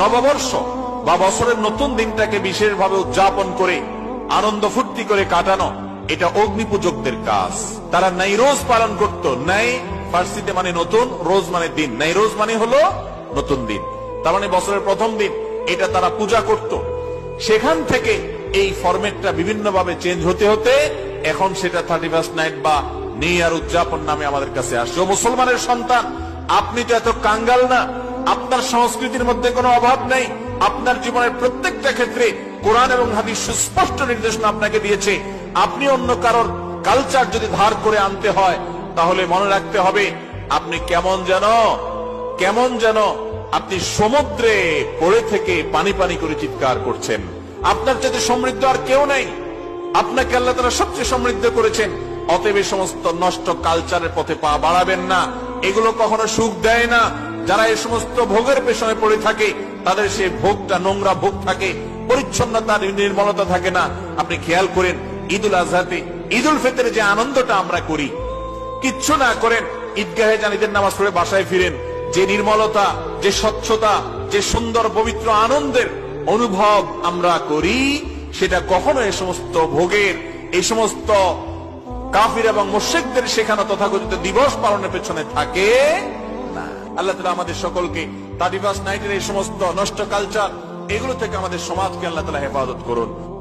নববর্ষ বা বছরের নতুন দিনটাকে বিশেষভাবে উদযাপন করে, আনন্দ ফুর্তি করে কাটানো, এটা অগ্নি পূজকদের কাজ। তারা নাই রোজ পালন করত, নাই ফার্সিতে মানে নতুন, রোজ মানে দিন। নাই রোজ মানে হলো নতুন দিন। তার মানে বছরের প্রথম দিন, এটা তারা পূজা করত। সেখান থেকে এই ফরম্যাটটা বিভিন্নভাবে চেঞ্জ হতে হতে, এখন সেটা থার্টি ফার্স্ট নাইট বা নিউ ইয়ার উদযাপন নামে আমাদের কাছে আসছে। মুসলমানের সন্তান, আপনি তো এত কাঙ্গাল না। আপনার সংস্কৃতির মধ্যে কোনো অভাব নেই। আপনার জীবনের প্রত্যেকটা ক্ষেত্রে কোরআন এবং হাদিস সুস্পষ্ট নির্দেশনা আপনাকে দিয়েছে। আপনি অন্য কারোর কালচার যদি ধার করে আনতে হয়, তাহলে মনে রাখতে হবে, আপনি কেমন যেন কেমন যেন আপনি সমুদ্রে পড়ে থেকে পানি পানি করে চিৎকার করছেন। আপনার যাতে সমৃদ্ধ আর কেউ নেই। আপনাকে আল্লাহ তারা সবচেয়ে সমৃদ্ধ করেছেন। অতএব সমস্ত নষ্ট কালচারের পথে পা বাড়াবেন না। এগুলো কখনো সুখ দেয় না। যারা এই সমস্ত ভোগের পেছনে পড়ে থাকে, তাদের সেই ভোগটা নোংরা ভোগ থাকে, পরিচ্ছন্নতা, নির্মলতা থাকে না। আপনি খেয়াল করেন, ঈদুল আজহাতে ঈদুল ফিতরে যে আনন্দটা আমরা করি, কিচ্ছু না করেন, ঈদগাহে যান, ঈদের নামাজ পড়ে বাসায় ফিরেন, যে নির্মলতা, যে স্বচ্ছতা, যে সুন্দর, পবিত্র আনন্দের অনুভব আমরা করি, সেটা কখনো এই সমস্ত ভোগের, এই সমস্ত কাফির এবং মুশ্রিকদের শেখানো তথাকথিত দিবস পালনের পেছনে থাকে। আল্লাহ তালা আমাদের সকলকে থার্টি নাইটের এই সমস্ত নষ্ট কালচার এগুলো থেকে আমাদের সমাজকে আল্লাহ তালা হেফাজত করুন।